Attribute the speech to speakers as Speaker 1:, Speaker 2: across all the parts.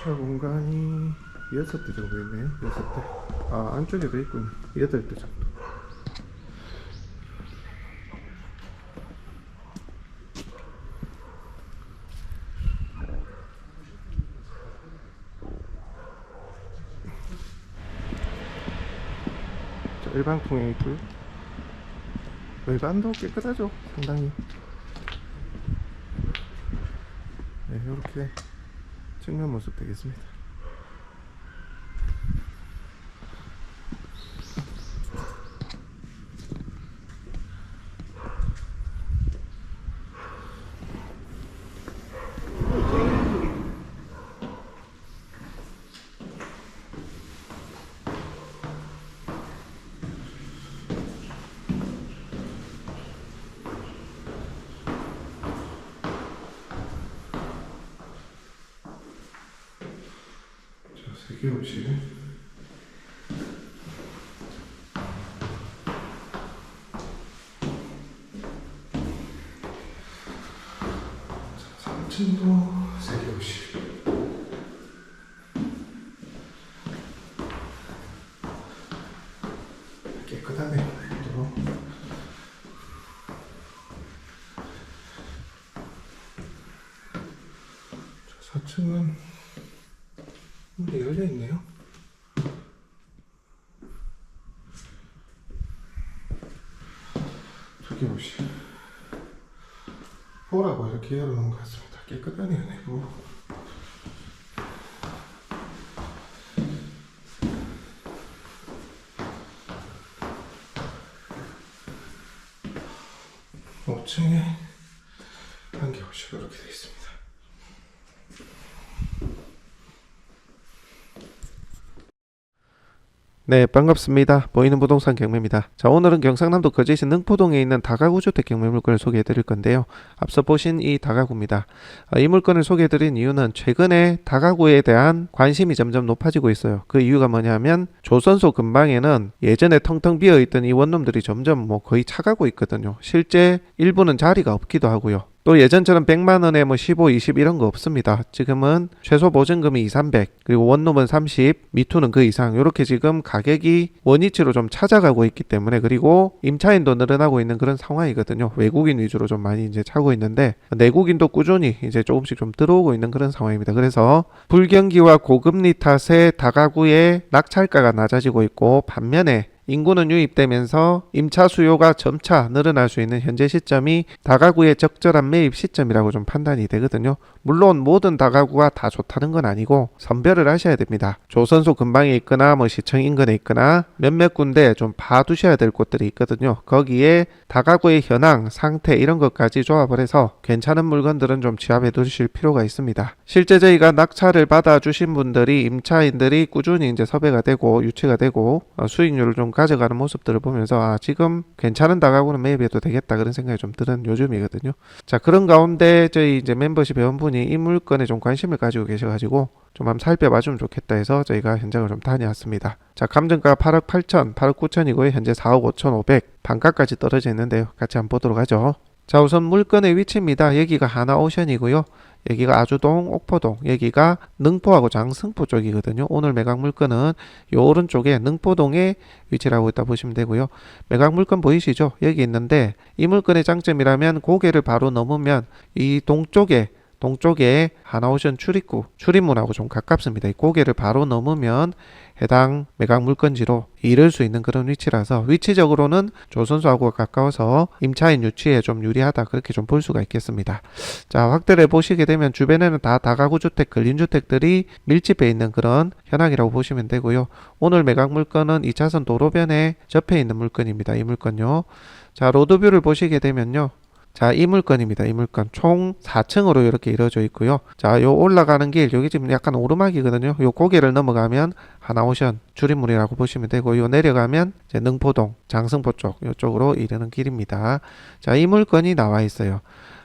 Speaker 1: 주차 공간이 여섯 대 정도 있네요. 여섯 대. 아 안쪽에도 있군. 여덟 대 정도. 자, 일반 통에 있고요. 외관도 깨끗하죠. 상당히. 네, 이렇게 측면 모습 되겠습니다. 자, 3층도 세개 옷이 깨끗하네요. 또. 자, 4층은 문이 열려 있네요. 저기 옷이 보라고 이렇게 열어놓은 것 같습니다. 깨끗하네요, 내부. 오층에 한개 옷이 이렇게 되어 있습니다. 네, 반갑습니다. 보이는 부동산 경매입니다. 자, 오늘은 경상남도 거제시 능포동에 있는 다가구 주택 경매 물건을 소개해 드릴 건데요. 앞서 보신 이 다가구입니다. 아, 이 물건을 소개해 드린 이유는 최근에 다가구에 대한 관심이 점점 높아지고 있어요. 그 이유가 뭐냐면 조선소 근방에는 예전에 텅텅 비어 있던 이 원룸들이 점점 뭐 거의 차가고 있거든요. 실제 일부는 자리가 없기도 하고요. 또 예전처럼 100만 원에 뭐 15, 20 이런 거 없습니다. 지금은 최소 보증금이 2, 300, 그리고 원룸은 30, 미투는 그 이상 이렇게 지금 가격이 원위치로 좀 찾아가고 있기 때문에 그리고 임차인도 늘어나고 있는 그런 상황이거든요. 외국인 위주로 좀 많이 이제 차고 있는데 내국인도 꾸준히 이제 조금씩 좀 들어오고 있는 그런 상황입니다. 그래서 불경기와 고금리 탓에 다가구의 낙찰가가 낮아지고 있고 반면에 인구는 유입되면서 임차 수요가 점차 늘어날 수 있는 현재 시점이 다가구의 적절한 매입 시점이라고 좀 판단이 되거든요. 물론 모든 다가구가 다 좋다는 건 아니고 선별을 하셔야 됩니다. 조선소 근방에 있거나 뭐 시청 인근에 있거나 몇몇 군데 좀 봐두셔야 될 곳들이 있거든요. 거기에 다가구의 현황, 상태 이런 것까지 조합을 해서 괜찮은 물건들은 좀 취합해 두실 필요가 있습니다. 실제 저희가 낙찰을 받아 주신 분들이 임차인들이 꾸준히 이제 섭외가 되고 유치가 되고 어, 수익률을 좀 가져가는 모습들을 보면서 아 지금 괜찮은 다가구는 매입해도 되겠다 그런 생각이 좀 드는 요즘이거든요. 자 그런 가운데 저희 이제 멤버십 회원분이 이 물건에 좀 관심을 가지고 계셔가지고 좀 한번 살펴봐주면 좋겠다 해서 저희가 현장을 좀 다녀왔습니다. 자 감정가 8억 8천, 8억 9천이고요. 현재 4억 5천 5백 반가까지 떨어져 있는데요. 같이 한번 보도록 하죠. 자 우선 물건의 위치입니다. 여기가 하나오션이고요. 여기가 아주동, 옥포동, 여기가 능포하고 장승포 쪽이거든요. 오늘 매각 물건은 요 오른쪽에 능포동에 위치라고 있다 보시면 되고요. 매각 물건 보이시죠? 여기 있는데 이 물건의 장점이라면 고개를 바로 넘으면 이 동쪽에 동쪽에 하나오션 출입구, 출입문하고 좀 가깝습니다. 이 고개를 바로 넘으면 해당 매각 물건지로 이를 수 있는 그런 위치라서 위치적으로는 조선소하고 가까워서 임차인 유치에 좀 유리하다 그렇게 좀 볼 수가 있겠습니다. 자 확대를 보시게 되면 주변에는 다 다가구 주택, 근린 주택들이 밀집해 있는 그런 현황이라고 보시면 되고요. 오늘 매각 물건은 2차선 도로변에 접해 있는 물건입니다. 이 물건요. 자 로드뷰를 보시게 되면요. 자, 이 물건입니다. 이 물건 총 4층으로 이렇게 이루어져 있고요. 자, 요 올라가는 길 여기 지금 약간 오르막이거든요. 요 고개를 넘어가면 하나오션 줄임물이라고 보시면 되고 요 내려가면 이제 능포동, 장승포 쪽 요쪽으로 이르는 길입니다. 자, 이 물건이 나와 있어요.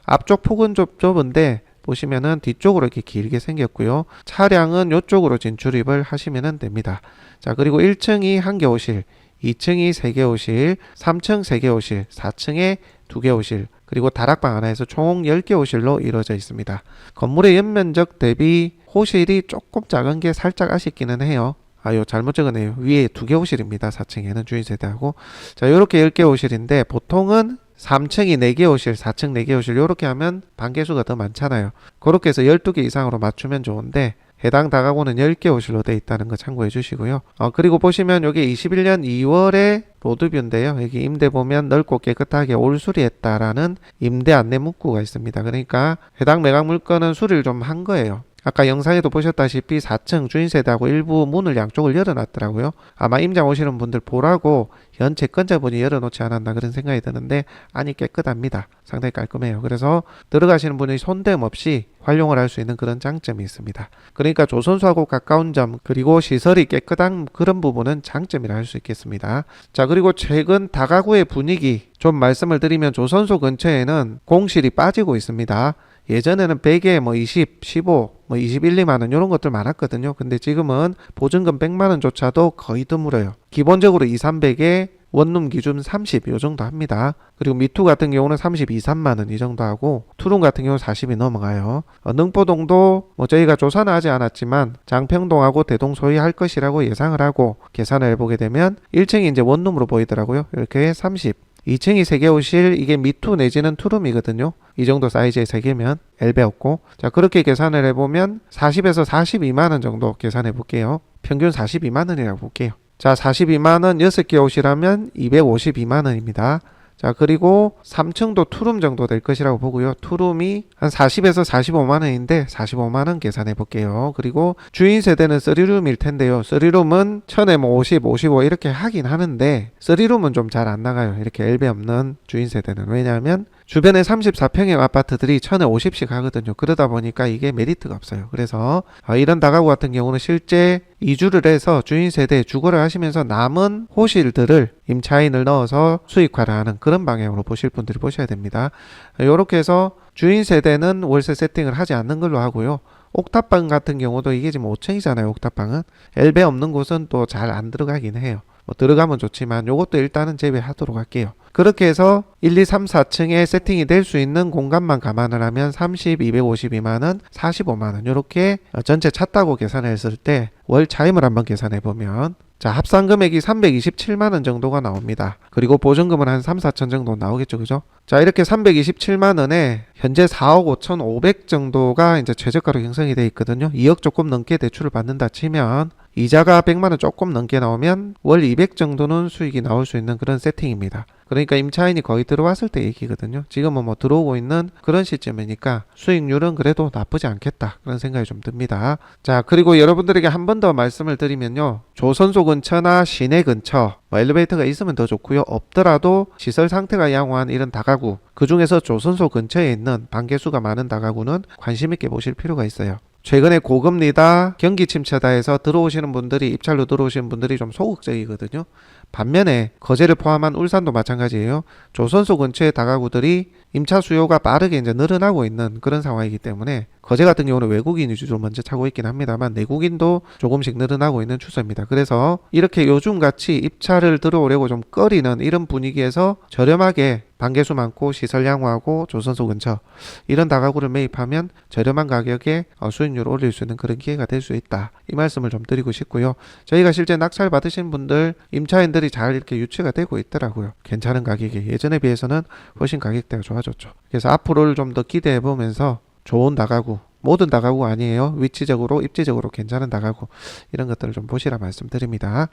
Speaker 1: 앞쪽 폭은 좀 좁은데 보시면은 뒤쪽으로 이렇게 길게 생겼고요. 차량은 요쪽으로 진출입을 하시면 됩니다. 자, 그리고 1층이 한개 오실, 2층이 세개 오실, 3층 세개 오실, 4층에 두개 오실, 그리고 다락방 하나에서 총 10개 오실로 이루어져 있습니다. 건물의 연면적 대비 호실이 조금 작은 게 살짝 아쉽기는 해요. 아, 요 잘못 적었네요. 위에 두 개 호실입니다. 4층에는 주인 세대하고. 자, 요렇게 10개 호실인데 보통은 3층이 4개 호실, 4층 4개 호실 요렇게 하면 반개수가 더 많잖아요. 그렇게 해서 12개 이상으로 맞추면 좋은데 해당 다가구는 10개 호실로 돼 있다는 거 참고해 주시고요. 어, 그리고 보시면 여기 21년 2월에 로드뷰인데요. 여기 임대 보면 넓고 깨끗하게 올 수리했다라는 임대 안내 문구가 있습니다. 그러니까 해당 매각 물건은 수리를 좀 한 거예요. 아까 영상에도 보셨다시피 4층 주인 세대하고 일부 문을 양쪽을 열어놨더라고요. 아마 임장 오시는 분들 보라고 연체 건자분이 열어놓지 않았나 그런 생각이 드는데 아니 깨끗합니다. 상당히 깔끔해요. 그래서 들어가시는 분이 손댈 없이 활용을 할 수 있는 그런 장점이 있습니다. 그러니까 조선소하고 가까운 점 그리고 시설이 깨끗한 그런 부분은 장점이라 할 수 있겠습니다. 자 그리고 최근 다가구의 분위기 좀 말씀을 드리면 조선소 근처에는 공실이 빠지고 있습니다. 예전에는 100에 뭐 20, 15, 뭐 21, 2만 원 이런 것들 많았거든요. 근데 지금은 보증금 100만 원조차도 거의 드물어요. 기본적으로 2, 300에 원룸 기준 30 요 정도 합니다. 그리고 미투 같은 경우는 32, 3만 원 이 정도 하고 투룸 같은 경우는 40이 넘어가요. 어, 능포동도 뭐 저희가 조사는 하지 않았지만 장평동하고 대동 소유할 것이라고 예상을 하고 계산을 해보게 되면 1층이 이제 원룸으로 보이더라고요. 이렇게 30. 2층이 3개 오실 이게 미투 내지는 투룸이거든요. 이 정도 사이즈의 3개면 엘베 없고 자 그렇게 계산을 해보면 40에서 42만 원 정도 계산해 볼게요. 평균 42만 원이라고 볼게요. 자 42만 원 6개 오시라면 252만 원입니다. 자 그리고 3층도 투룸 정도 될 것이라고 보고요. 투룸이 한 40에서 45만 원인데 45만 원 계산해 볼게요. 그리고 주인 세대는 3룸일 텐데요. 3룸은 천에 뭐 50, 55 이렇게 하긴 하는데 3룸은 좀 잘 안 나가요. 이렇게 엘베 없는 주인 세대는 왜냐하면 주변에 34평의 아파트들이 천에 50씩 하거든요. 그러다 보니까 이게 메리트가 없어요. 그래서 어, 이런 다가구 같은 경우는 실제 이주를 해서 주인 세대에 주거를 하시면서 남은 호실들을 임차인을 넣어서 수익화를 하는 그런 방향으로 보실 분들이 보셔야 됩니다. 이렇게 해서 주인 세대는 월세 세팅을 하지 않는 걸로 하고요. 옥탑방 같은 경우도 이게 지금 5층이잖아요. 옥탑방은 엘베 없는 곳은 또 잘 안 들어가긴 해요. 뭐 들어가면 좋지만 요것도 일단은 제외하도록 할게요. 그렇게 해서 1, 2, 3, 4층에 세팅이 될 수 있는 공간만 감안을 하면 30, 252만 원, 45만 원 이렇게 전체 찼다고 계산했을 때 월 차임을 한번 계산해 보면 자 합산 금액이 327만 원 정도가 나옵니다. 그리고 보증금은 한 3, 4천 정도 나오겠죠, 그죠? 자 이렇게 327만 원에 현재 4억 5천 5백 정도가 이제 최저가로 형성이 돼 있거든요. 2억 조금 넘게 대출을 받는다 치면 이자가 100만 원 조금 넘게 나오면 월 200 정도는 수익이 나올 수 있는 그런 세팅입니다. 그러니까 임차인이 거의 들어왔을 때 얘기거든요. 지금은 뭐 들어오고 있는 그런 시점이니까 수익률은 그래도 나쁘지 않겠다. 그런 생각이 좀 듭니다. 자, 그리고 여러분들에게 한 번 더 말씀을 드리면요. 조선소 근처나 시내 근처, 뭐 엘리베이터가 있으면 더 좋고요. 없더라도 시설 상태가 양호한 이런 다가구, 그 중에서 조선소 근처에 있는 반개수가 많은 다가구는 관심 있게 보실 필요가 있어요. 최근에 고금리다, 경기 침체다 해서 들어오시는 분들이 입찰로 들어오시는 분들이 좀 소극적이거든요. 반면에 거제를 포함한 울산도 마찬가지예요. 조선소 근처의 다가구들이 임차 수요가 빠르게 이제 늘어나고 있는 그런 상황이기 때문에 거제 같은 경우는 외국인 위주로 먼저 차고 있긴 합니다만 내국인도 조금씩 늘어나고 있는 추세입니다. 그래서 이렇게 요즘 같이 입찰을 들어오려고 좀 꺼리는 이런 분위기에서 저렴하게 반개수 많고 시설 양호하고 조선소 근처 이런 다가구를 매입하면 저렴한 가격에 어, 수익률을 올릴 수 있는 그런 기회가 될 수 있다. 이 말씀을 좀 드리고 싶고요. 저희가 실제 낙찰 받으신 분들 임차인들이 잘 이렇게 유치가 되고 있더라고요. 괜찮은 가격에 예전에 비해서는 훨씬 가격대가 좋아졌죠. 그래서 앞으로를 좀 더 기대해 보면서 좋은 다가구 모든 다가구 아니에요. 위치적으로 입지적으로 괜찮은 다가구 이런 것들을 좀 보시라 말씀드립니다.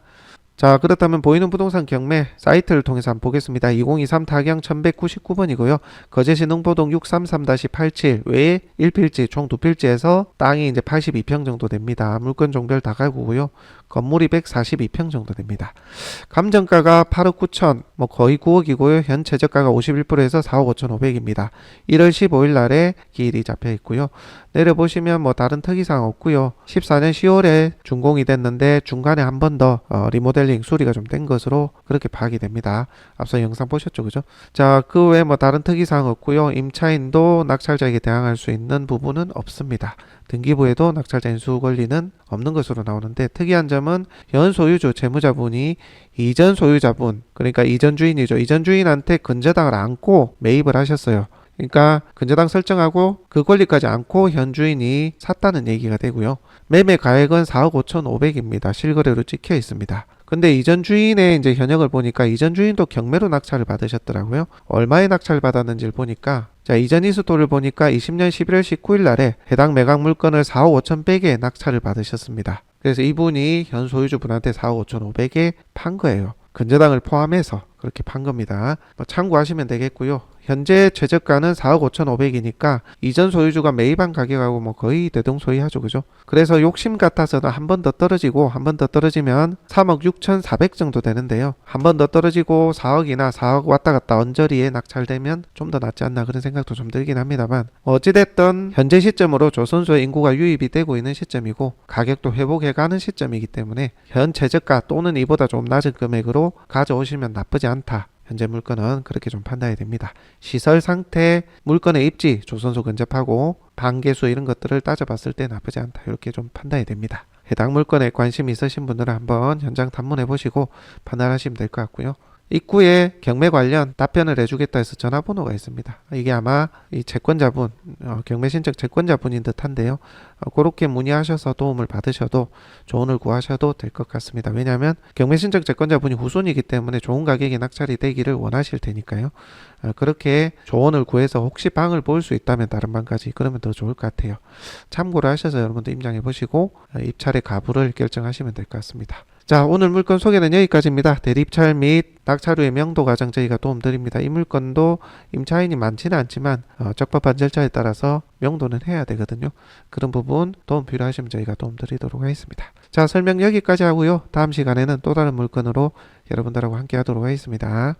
Speaker 1: 자 그렇다면 보이는 부동산 경매 사이트를 통해서 한번 보겠습니다. 2023 타경 1199번이고요. 거제시 능포동 633-87 외에 1필지 총 2필지에서 땅이 이제 82평 정도 됩니다. 물건 종별 다가구고요. 건물이 142평 정도 됩니다. 감정가가 8억 9천, 뭐 거의 9억이고요. 현 최저가가 51%에서 4억 5천 5백입니다. 1월 15일 날에 기일이 잡혀 있고요. 내려보시면 뭐 다른 특이사항 없고요. 14년 10월에 준공이 됐는데 중간에 한 번더 어, 리모델링 수리가 좀 된 것으로 그렇게 파악이 됩니다. 앞서 영상 보셨죠, 그죠? 자, 그 외에 뭐 다른 특이사항 없고요. 임차인도 낙찰자에게 대항할 수 있는 부분은 없습니다. 등기부에도 낙찰자 인수 권리는 없는 것으로 나오는데 특이한 점은 현 소유주 재무자분이 이전 소유자분 그러니까 이전 주인이죠. 이전 주인한테 근저당을 안고 매입을 하셨어요. 그러니까 근저당 설정하고 그 권리까지 않고 현주인이 샀다는 얘기가 되고요. 매매 가액은 4억 5,500입니다. 실거래로 찍혀 있습니다. 근데 이전 주인의 이제 현역을 보니까 이전 주인도 경매로 낙찰을 받으셨더라고요. 얼마에 낙찰 받았는지를 보니까 자 이전 이수도를 보니까 20년 11월 19일 날에 해당 매각 물건을 4억 5,100에 낙찰을 받으셨습니다. 그래서 이분이 현 소유주분한테 4억 5,500에 판 거예요. 근저당을 포함해서 그렇게 판 겁니다. 뭐 참고하시면 되겠고요. 현재 최저가는 4억 5,500이니까 이전 소유주가 매입한 가격하고 뭐 거의 대동소이하죠, 그죠? 그래서 욕심 같아서는 한 번 더 떨어지고 한 번 더 떨어지면 3억 6,400 정도 되는데요. 한 번 더 떨어지고 4억이나 4억 왔다 갔다 언저리에 낙찰되면 좀 더 낫지 않나 그런 생각도 좀 들긴 합니다만 어찌됐든 현재 시점으로 조선소의 인구가 유입이 되고 있는 시점이고 가격도 회복해가는 시점이기 때문에 현 최저가 또는 이보다 좀 낮은 금액으로 가져오시면 나쁘지 않다. 현재 물건은 그렇게 좀 판단이 됩니다. 시설 상태, 물건의 입지, 조선소 근접하고 반개수 이런 것들을 따져봤을 때 나쁘지 않다. 이렇게 좀 판단이 됩니다. 해당 물건에 관심 있으신 분들은 한번 현장 탐문해 보시고 판단하시면 될 것 같고요. 입구에 경매 관련 답변을 해주겠다 해서 전화번호가 있습니다. 이게 아마 이 채권자분, 어, 경매 신청 채권자분인 듯한데요. 어, 그렇게 문의하셔서 도움을 받으셔도 조언을 구하셔도 될 것 같습니다. 왜냐하면 경매 신청 채권자분이 후손이기 때문에 좋은 가격에 낙찰이 되기를 원하실 테니까요. 어, 그렇게 조언을 구해서 혹시 방을 볼 수 있다면 다른 방까지 그러면 더 좋을 것 같아요. 참고를 하셔서 여러분도 임장해 보시고 어, 입찰의 가부를 결정하시면 될 것 같습니다. 자, 오늘 물건 소개는 여기까지입니다. 대립찰 및 낙찰 후의 명도 과정 저희가 도움드립니다. 이 물건도 임차인이 많지는 않지만 어, 적법한 절차에 따라서 명도는 해야 되거든요. 그런 부분 도움 필요하시면 저희가 도움드리도록 하겠습니다. 자, 설명 여기까지 하고요. 다음 시간에는 또 다른 물건으로 여러분들하고 함께 하도록 하겠습니다.